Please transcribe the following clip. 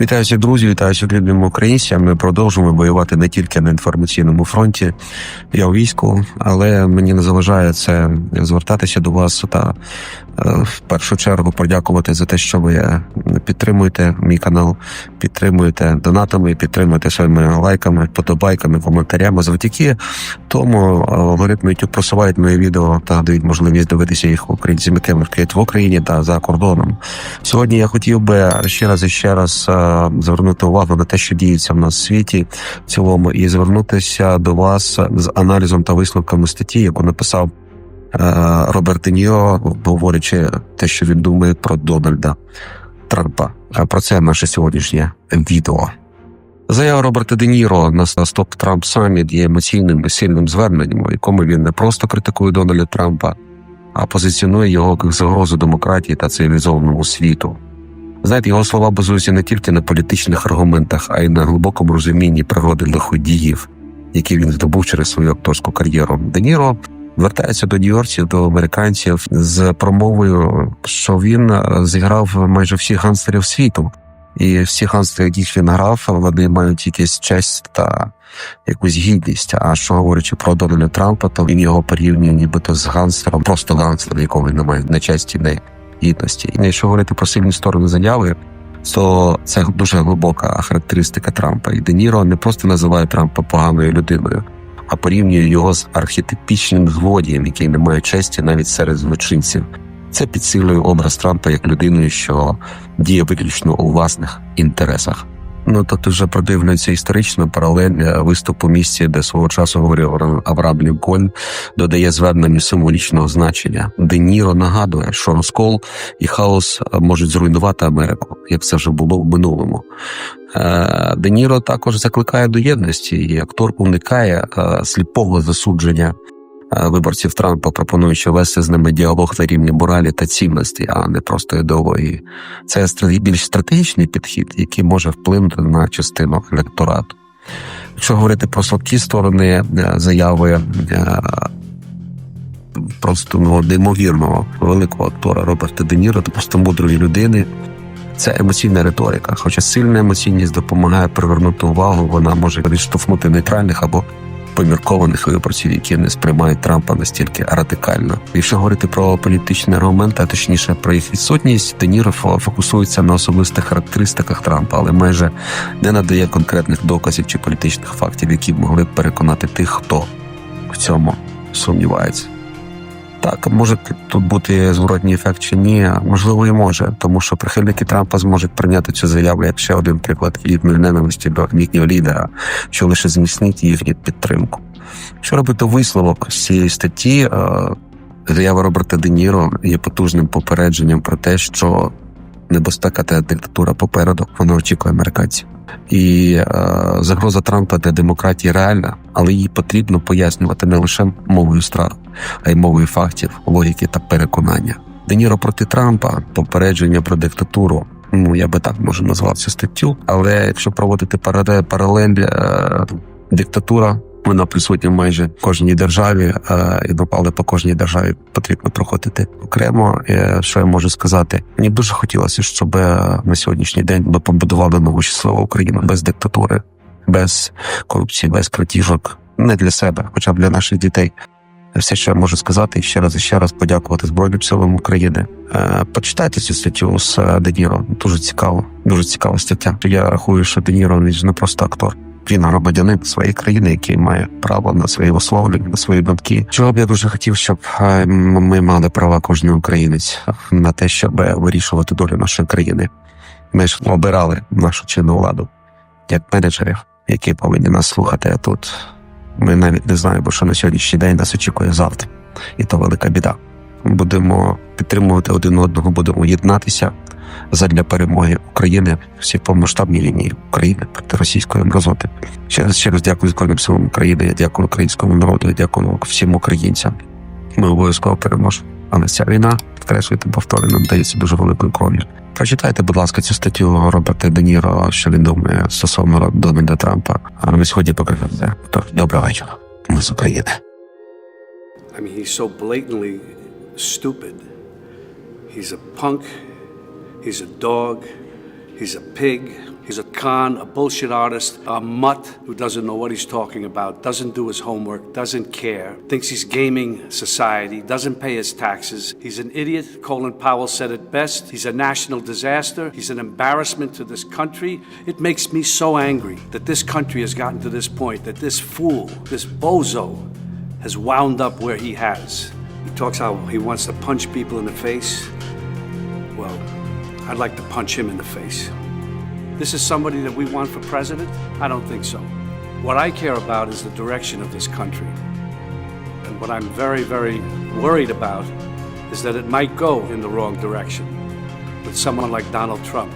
Вітаю всіх друзі, вітаю всіх любим. Ми продовжуємо воювати не тільки на інформаційному фронті. Я у війську, але мені не заважає це звертатися до вас та в першу чергу подякувати за те, що ви підтримуєте мій канал, підтримуєте донатами, підтримуєте своїми лайками, подобайками, коментарями. Завдяки тому е, алгоритми YouTube просувають мої відео та дають можливість дивитися їх українцям, які в Україні та за кордоном. Сьогодні я хотів би ще раз і ще раз е, звернути увагу на те, що діється в нас в світі в цілому, і звернутися до вас з аналізом та висновками статті, яку написав е, Роберт Де Ніро, говорячи те, що він думає про Дональда Трампа. А про це наше сьогоднішнє відео. Заява Роберта Де Ніро на Стоп Трамп Саміт є емоційним і сильним зверненням, у якому він не просто критикує Дональда Трампа, а позиціонує його як загрозу демократії та цивілізованому світу. Знаєте, його слова базуються не тільки на політичних аргументах, а й на глибокому розумінні природи лиходіїв, які він здобув через свою акторську кар'єру. Де Ніро звертається до нью-йоркців, до американців з промовою, що він е, зіграв майже всіх гангстерів світу. І всі гангстери, яких він грав, вони мають якусь честь та якусь гідність. А що говорячи про Дональда Трампа, то він його порівнює нібито з гангстером, просто гангстером, якого не має не честі, не гідності. І якщо говорити про сильні сторони заяви, то це дуже глибока характеристика Трампа. І Де Ніро не просто називає Трампа поганою людиною, а порівнює його з архетипічним злодієм, який не має честі навіть серед злочинців. Це підсилює образ Трампа як людиною, що діє виключно у власних інтересах. Ну тут вже продивлюється історична паралель е, виступу місці, де свого часу говорив Авраам Лінкольн, додає зверненню символічного значення. Де Ніро нагадує, що розкол і хаос е, можуть зруйнувати Америку, як це вже було в минулому. Е, Де Ніро також закликає до єдності, і актор уникає сліпого засудження виборців Трампа, пропонуючи вести з ними діалог на рівні моралі та цінності, а не просто ідеології. Це більш стратегічний підхід, який може вплинути на частину електорату. Якщо говорити про слабкі сторони е, заяви е, просто ну, неймовірного великого актора Роберта Де Ніро, просто мудрої людини. Це емоційна риторика. Хоча сильна емоційність допомагає привернути увагу, вона може відштовхнути нейтральних або поміркованих виборців, які не сприймають Трампа настільки радикально. Якщо говорити про політичні аргументи, а точніше про їх відсутність, Деніро фокусується на особистих характеристиках Трампа, але майже не надає конкретних доказів чи політичних фактів, які б могли переконати тих, хто в цьому сумнівається. Так, може тут бути зворотній ефект чи ні, можливо, і може, тому що прихильники Трампа зможуть прийняти цю заяву як ще один приклад їхньої ненависті до їхнього лідера, що лише зміцнить їхню підтримку. Що робити висновок з цієї статті? е, Заява Роберта Де Ніро є потужним попередженням про те, що небезпека та диктатура попереду вона очікує американців. І е, загроза Трампа для демократії реальна, але її потрібно пояснювати не лише мовою страху, а й мовою фактів, логіки та переконання. Де Ніро проти Трампа попередження про диктатуру. Ну я би так можу назвати цю статтю. Але якщо проводити паралель, паралель е, диктатура, вона присутня майже кожній державі, е, і але по кожній державі потрібно проходити окремо. Що я можу сказати? Мені б дуже хотілося, щоб на сьогоднішній день ми побудували нову щасливу Україну без диктатури, без корупції, без крадіжок. Не для себе, хоча б для наших дітей. Все, що я можу сказати, і ще раз і ще раз подякувати Збройним силам України. Е, почитайте цю статтю з е, Де Ніро. Дуже цікаво, дуже цікава стаття. Я рахую, що Де Ніро він не просто актор. Він громадянин своєї країни, який має право на свої висловлення, на свої думки. Чого б я дуже хотів, щоб е, ми мали права кожен українець на те, щоб вирішувати долю нашої країни. Ми ж обирали нашу чинну владу як менеджерів, які повинні нас слухати. А тут ми навіть не знаємо, що на сьогоднішній день нас очікує завтра, і то велика біда. Будемо підтримувати один одного, будемо єднатися задля перемоги України всі повномасштабній лінії України проти російської мразоти. Ще раз ще раз дякую Збройним силам України. Я дякую українському народу. Я дякую всім українцям. Ми обов'язково переможемо. Але ця війна, підкреслюйте, повторюю, нам дається дуже великою кров'ю. Прочитайте, будь ласка, цю статтю Роберта Де Ніро, що він думає стосовно Дональда Трампа. А ми сьогодні покажемо. Тож, Доброго вечора. Ми з України. I mean, he's so blatantly stupid. He's a punk. He's a dog. He's a pig. He's a con, a bullshit artist, a mutt who doesn't know what he's talking about, doesn't do his homework, doesn't care, thinks he's gaming society, doesn't pay his taxes. He's an idiot. Colin Powell said it best. He's a national disaster. He's an embarrassment to this country. It makes me so angry that this country has gotten to this point, that this fool, this bozo, has wound up where he has. He talks how he wants to punch people in the face. Well, I'd like to punch him in the face. This is somebody that we want for president? I don't think so. What I care about is the direction of this country. And what I'm very, very worried about is that it might go in the wrong direction with someone like Donald Trump.